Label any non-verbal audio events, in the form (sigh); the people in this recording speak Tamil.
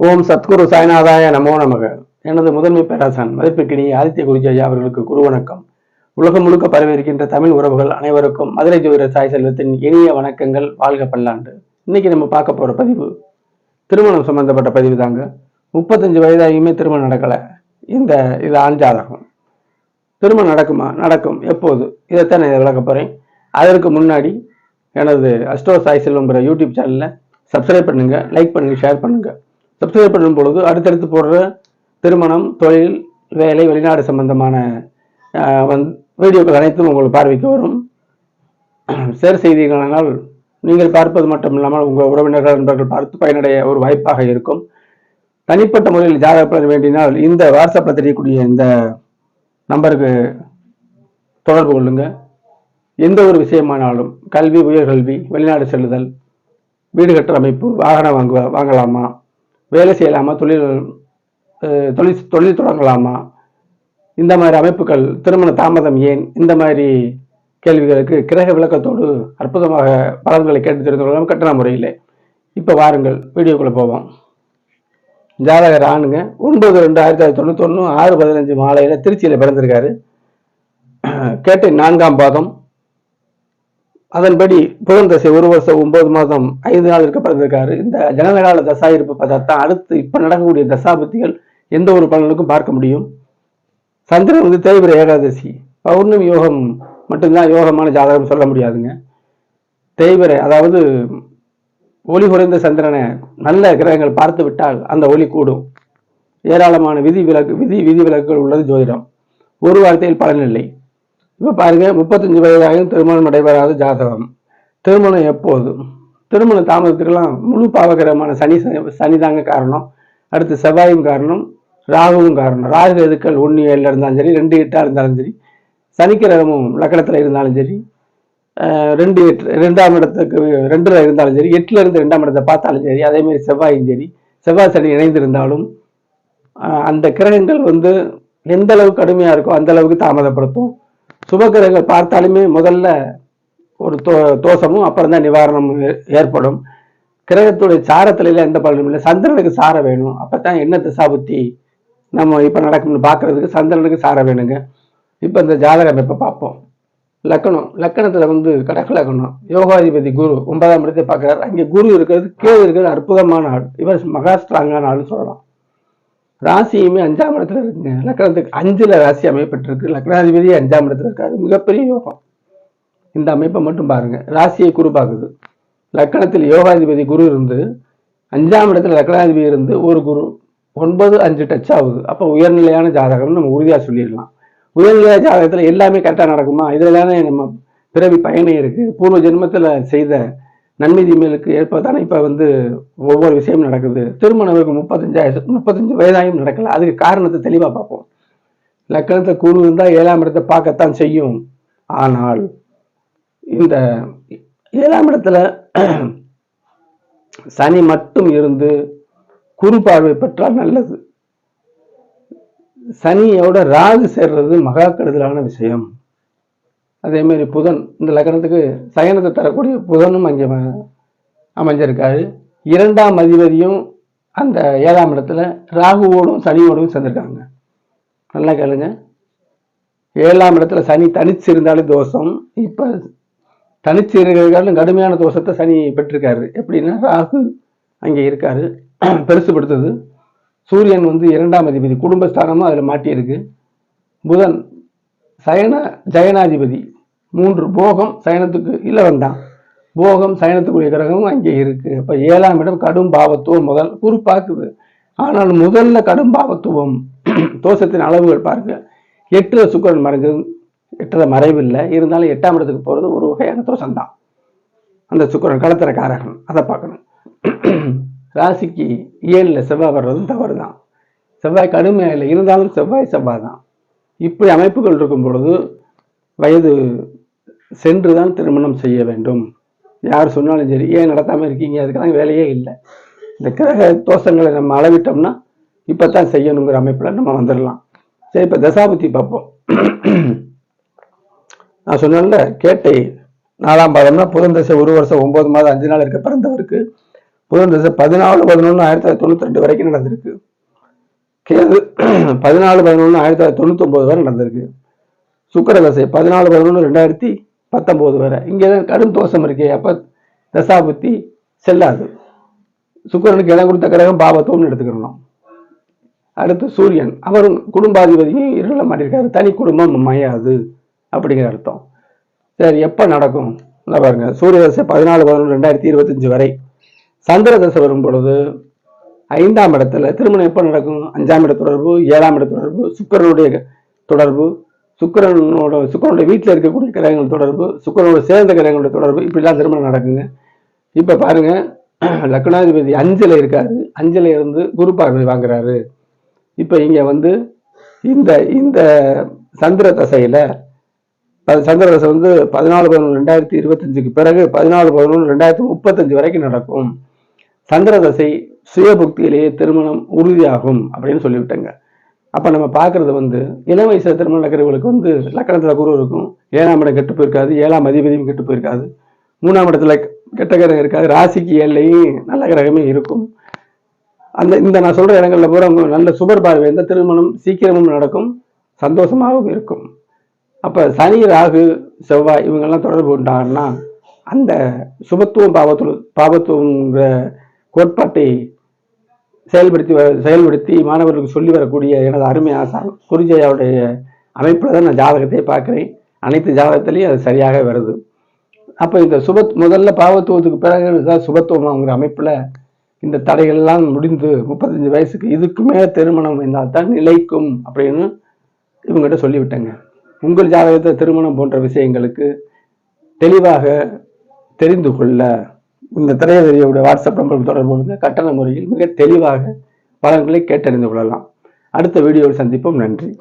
ஓம் சத்குரு சாய்நாதாய நமோ நமக. எனது முதன்மை பேராசான் மதிப்பிற்கினிய ஆதித்ய குருஜி அவர்களுக்கு குரு வணக்கம் உலகம் முழுக்க பரவியிருக்கின்ற தமிழ் உறவுகள் அனைவருக்கும் மதுரை ஜோதிர சாய் செல்வத்தின் இனிய வணக்கங்கள் வாழ்க பல்லாண்டு. இன்னைக்கு நம்ம பார்க்க போற பதிவு திருமணம் சம்பந்தப்பட்ட பதிவு தாங்க. முப்பத்தஞ்சு வயதாகியுமே திருமணம் நடக்கலை. இந்த இது ஆஞ்சாதகம் திருமணம் நடக்குமா? நடக்கும். எப்போது? இதைத்தான் நான் விளக்க போகிறேன் அதற்கு முன்னாடி எனது அஸ்டோ சாய் செல்வங்கிற யூடியூப் சேனலில் சப்ஸ்கிரைப் பண்ணுங்க லைக் பண்ணுங்க ஷேர் பண்ணுங்கள் சப்ஸ்கிரைப் பண்ணும் பொழுது அடுத்தடுத்து போடுற திருமணம் தொழில் வேலை வெளிநாடு சம்பந்தமான வந் வீடியோக்கள் அனைத்தும் உங்கள் பார்வைக்கு வரும். சேர் செய்திகளானால் நீங்கள் பார்ப்பது மட்டும் இல்லாமல் உங்கள் உறவினர்கள் நண்பர்கள் பார்த்து பயனடைய ஒரு வாய்ப்பாக இருக்கும். தனிப்பட்ட முறையில் ஜாதகப்பட வேண்டினால் இந்த வாட்ஸ்அப்பில் தெரியக்கூடிய இந்த நம்பருக்கு தொடர்பு கொள்ளுங்க. எந்த ஒரு விஷயமானாலும் கல்வி உயர்கல்வி வெளிநாடு செல்லுதல் வீடு கட்டுற அமைப்பு வாகனம் வாங்குவ வாங்கலாமா? வேலை செய்யலாமா? தொழில் தொழில் தொழில் தொடங்கலாமா? இந்த மாதிரி அமைப்புகள் திருமண தாமதம் ஏன்? இந்த மாதிரி கேள்விகளுக்கு கிரக விளக்கத்தோடு அற்புதமாக பலன்களை கேட்டு தெரிந்து கொள்ளலாம் கட்டண முறையில். இப்போ வாருங்கள் வீடியோக்குள்ளே போவோம். ஜாதகர் ஆணுங்க ஒன்பது ரெண்டு ஆயிரத்தி தொள்ளாயிரத்தி தொண்ணூத்தொன்று ஆறு பதினஞ்சு மாலையில் திருச்சியில் பிறந்திருக்காரு. கேட்டை நான்காம் பாதம் அதன்படி புதன் தசை ஒரு வருஷம் ஒன்பது மாதம் ஐந்து நாள் இருக்க பிறந்திருக்காரு இந்த ஜனநகால தசா இருப்பு பார்த்தாத்தான் அடுத்து இப்ப நடக்கக்கூடிய தசாபத்திகள் எந்த ஒரு பலனுக்கும் பார்க்க முடியும். சந்திரன் வந்து தேய்பிர ஏகாதசி பௌர்ணமி யோகம் மட்டும்தான் யோகமான ஜாதகம் சொல்ல முடியாதுங்க. தேய்பிர அதாவது ஒளி குறைந்த சந்திரனை நல்ல கிரகங்கள் பார்த்து விட்டால் அந்த ஒளி கூடும். ஏராளமான விதி விலக்கு விதி விதி விலக்குகள் உள்ளது ஜோதிடம். ஒரு வார்த்தையில் பலனில்லை இப்போ பாருங்க முப்பத்தஞ்சு வயதாகவும் திருமணம் நடைபெறாத ஜாதகம். திருமணம் எப்போது திருமண தாமதத்துக்கெல்லாம் முழு பாவகரமான சனி சனி தாங்க காரணம். அடுத்து செவ்வாயும் காரணம் ராகுவும் காரணம். ராகு எதுக்கள்? ஒன்று ஏழில் இருந்தாலும் சரி ரெண்டு எட்டாக இருந்தாலும் சரி. சனிக்கிரகமும் லக்கணத்தில் இருந்தாலும் சரி. ரெண்டு எட்டு ரெண்டாம் இடத்துக்கு ரெண்டில் இருந்தாலும் சரி எட்டுல இருந்து ரெண்டாம் இடத்தை பார்த்தாலும் சரி அதேமாரி செவ்வாயும் சரி. செவ்வாய் சனி இணைந்திருந்தாலும் அந்த கிரகங்கள் வந்து எந்த அளவுக்கு கடுமையாக இருக்கோ அந்த அளவுக்கு தாமதப்படுத்தும். சுபகிரகங்கள் பார்த்தாலுமே முதல்ல ஒரு தோ தோஷமும் அப்புறம் தான் நிவாரணம் ஏ- ஏற்படும். கிரகத்துடைய சாரத்தில எந்த பலனும் இல்லை. சந்திரனுக்கு சார வேணும். அப்போ தான் என்ன திசாபுத்தி நம்ம இப்போ நடக்கும்னு பார்க்குறதுக்கு சந்திரனுக்கு சார வேணுங்க. இப்போ இந்த ஜாதகம் இப்ப பார்ப்போம்? லக்கணம். லக்கணத்தில் வந்து கடக லக்கணம். யோகாதிபதி குரு ஒன்பதாம் இடத்தை பார்க்குறாரு. அங்கே குரு இருக்கிறது கேது இருக்கிறது அற்புதமான ஆள். இவர் மகா ஸ்ட்ராங்கான ஆள்னு சொல்லலாம். ராசியுமே அஞ்சாம் இடத்துல இருக்குங்க. லக்னத்துக்கு அஞ்சுல ராசி அமைப்பட்டிருக்கு லக்னாதிபதி அஞ்சாம் இடத்துல இருக்காது மிகப்பெரிய யோகம். இந்த அமைப்பை மட்டும் பாருங்க. ராசியை குரு பார்க்குது. லக்கணத்தில் யோகாதிபதி குரு இருந்து அஞ்சாம் இடத்துல லக்னாதிபதி இருந்து ஒரு குரு ஒன்பது அஞ்சு டச் ஆகுது. அப்போ உயர்நிலையான ஜாதகம்னு நம்ம உறுதியாக சொல்லிடலாம். உயர்நிலையான ஜாதகத்தில் எல்லாமே கரெக்டாக நடக்குமா? இதில் தானே நம்ம பிறவி பயணம் இருக்குது பூர்வ ஜென்மத்தில் செய்த நன்மை தீமைகளுக்கு ஏற்பதானே இப்போ வந்து ஒவ்வொரு விஷயமும் நடக்குது. திருமணம் முப்பத்தஞ்சாயிரம் முப்பத்தஞ்சு வயதாயும் நடக்கல. அதுக்கு காரணத்தை தெளிவாக பார்ப்போம். லக்கணத்தை கூறு இருந்தால் ஏழாம் இடத்தை பார்க்கத்தான் செய்யும். ஆனால் இந்த ஏழாம் இடத்துல சனி மட்டும் இருந்து குறு பார்வை பெற்றால் நல்லது. சனியோட ராகு சேர்றது மகா கெடுதலான விஷயம். அதே மாதிரி புதன் இந்த லக்னத்துக்கு சயனத்தை தரக்கூடிய புதனும் அங்கே அமைஞ்சிருக்காரு. இரண்டாம் அதிபதியும் அந்த ஏழாம் இடத்துல ராகுவோடும் சனியோடும் சேர்ந்திருக்காங்க. நல்லா கேளுங்க. ஏழாம் இடத்துல சனி தனிச்சு இருந்தாலே தோஷம். இப்போ தனிச்சு இருக்கிறதாலும் கடுமையான தோஷத்தை சனி பெற்றிருக்காரு. எப்படின்னா ராகு அங்கே இருக்காரு. (clears throat) பெருசுபடுத்துது. சூரியன் வந்து இரண்டாம் அதிபதி குடும்பஸ்தானமும் அதில் மாட்டியிருக்கு. புதன் சயன ஜயனாதிபதி. மூன்று போகம் சயனத்துக்கு இல்லை வேண்டாம் போகம் சயனத்துக்குரிய கிரகமும் அங்கே இருக்கு. அப்போ ஏழாம் இடம் கடும் பாவத்துவம் முதல் குறிப்பாக்குது ஆனால் முதல்ல கடும் பாவத்துவம் (clears throat) தோஷத்தின் அளவுகள் பாருங்க. எட்டுல சுக்கரன் மறைஞ்சது எட்டுல மறைவில்லை. இருந்தாலும் எட்டாம் இடத்துக்கு போகிறது ஒரு வகையான தோஷம்தான். அந்த சுக்கரன் கடத்திர காரகன் அதை பார்க்கணும். (clears throat) ராசிக்கு ஏழில் செவ்வாய் வர்றதும் தவறு தான் செவ்வாய் கடுமையாக இல்லை. இருந்தாலும் செவ்வாய் செவ்வாய் தான் இப்படி அமைப்புகள் இருக்கும் பொழுது வயது சென்று தான் திருமணம் செய்ய வேண்டும். யார் சொன்னாலும் சரி ஏன் நடத்தாமல் இருக்கீங்க? அதுக்கெல்லாம் வேலையே இல்லை. இந்த கிரக தோஷங்களை நம்ம அளவிட்டோம்னா இப்போ தான் செய்யணுங்கிற அமைப்பில் நம்ம வந்துடலாம் சரி இப்போ தசாபுத்தி பார்ப்போம். நான் சொன்னேன்ல கேட்டை நாலாம் பாதம்னா புதன் தசை ஒரு வருஷம் ஒன்பது மாதம் அஞ்சு நாள் இருக்க பிறந்தவருக்கு புதன் தசை பதினாலு பதினொன்று ஆயிரத்தி தொள்ளாயிரத்தி தொண்ணூத்தி ரெண்டு வரைக்கும் நடந்திருக்கு. கேது (clears throat) பதினாலு பதினொன்று ஆயிரத்தி தொள்ளாயிரத்தி தொண்ணூத்தி ஒன்பது வரை நடந்திருக்கு. சுக்கர தசை பதினாலு பதினொன்று ரெண்டாயிரத்தி பத்தொம்போது வரை. இங்கே தான் கடும் தோஷம் இருக்கே அப்போ தசாபுத்தி செல்லாது. சுக்கரனுக்கு இடம் கொடுத்த கிரகம் பாபத்துவம்னு எடுத்துக்கிறணும் அடுத்து சூரியன். அவரும் குடும்பாதிபதியும் இருள மாட்டிருக்காரு தனி குடும்பம் அமையாது அப்படிங்கிற அர்த்தம். சரி எப்போ நடக்கும்? நல்லா பாருங்க. சூரிய தசை பதினாலு பதினொன்று ரெண்டாயிரத்தி இருபத்தஞ்சு வரை. சந்திர தசை வரும் பொழுது ஐந்தாம் இடத்துல திருமணம் எப்போ நடக்கும்? அஞ்சாம் இட தொடர்பு ஏழாம் இட தொடர்பு சுக்கிரனுடைய தொடர்பு சுக்கரனோட சுக்கரனுடைய வீட்டில் இருக்கக்கூடிய கிரகங்கள் தொடர்பு சுக்கரனோட சேர்ந்த கிரகங்களோட தொடர்பு இப்படிலாம் திருமணம் நடக்குங்க. இப்போ பாருங்க (clears throat) லக்னாதிபதி அஞ்சில் இருக்காரு. அஞ்சில் இருந்து குரு பார்வை வாங்குறாரு. இப்போ இங்கே வந்து இந்த இந்த சந்திர தசையில் சந்திர தசை வந்து பதினாலு பதினொன்று ரெண்டாயிரத்தி இருபத்தஞ்சுக்கு பிறகு பதினாலு பதினொன்று ரெண்டாயிரத்தி முப்பத்தஞ்சு வரைக்கும் நடக்கும். சந்திர தசை சுயபுக்தியிலேயே திருமணம் உறுதியாகும் அப்படின்னு சொல்லிவிட்டேங்க. அப்போ நம்ம பார்க்குறது வந்து இளம் வயசில் திருமணம் நடக்கிறவங்களுக்கு வந்து லக்கணத்தில் குரு இருக்கும். ஏழாம் இடம் கெட்டு போயிருக்காது ஏழாம் அதிபதியும் கெட்டு போயிருக்காது. மூணாம் இடத்துல கெட்ட கிரகம் இருக்காது ராசிக்கு ஏழையும் நல்ல கிரகமே இருக்கும். அந்த இந்த நான் சொல்கிற இடங்களில் பூரா அவங்க நல்ல சுபர் பார்வை இந்த திருமணம் சீக்கிரமும் நடக்கும் சந்தோஷமாகவும் இருக்கும். அப்போ சனி ராகு செவ்வாய் இவங்கெல்லாம் தொடர்பு கொண்டாங்கன்னா அந்த சுபத்துவம் பாவத்து பாவத்துவங்கிற கோட்பாட்டை செயல்படுத்தி வ- செயல்படுத்தி மாணவர்களுக்கு சொல்லி வரக்கூடிய எனது அருமை ஆசான் குருஜயாவுடைய அமைப்பில் தான் நான் ஜாதகத்தை பார்க்குறேன். அனைத்து ஜாதகத்திலையும் அது சரியாக வருது. அப்போ இந்த சுபத் முதல்ல பாவத்துவத்துக்கு பிறகு தான் சுபத்துவம்ங்கிற அமைப்பில் இந்த தடைகள்லாம் முடிந்து முப்பத்தஞ்சு வயசுக்கு இதுக்கு மேலே திருமணம் இருந்தால் தான் நிலைக்கும் அப்படின்னு இவங்ககிட்ட சொல்லிவிட்டேங்க. உங்கள் ஜாதகத்தை திருமணம் போன்ற விஷயங்களுக்கு தெளிவாக தெரிந்து கொள்ள இந்த திரையதறியோட வாட்ஸ்அப் நம்பர் தொடர்பு கொண்டு கட்டண முறையில் மிக தெளிவாக பலன்களை கேட்டறிந்து கொள்ளலாம். அடுத்த வீடியோவில் சந்திப்போம். நன்றி.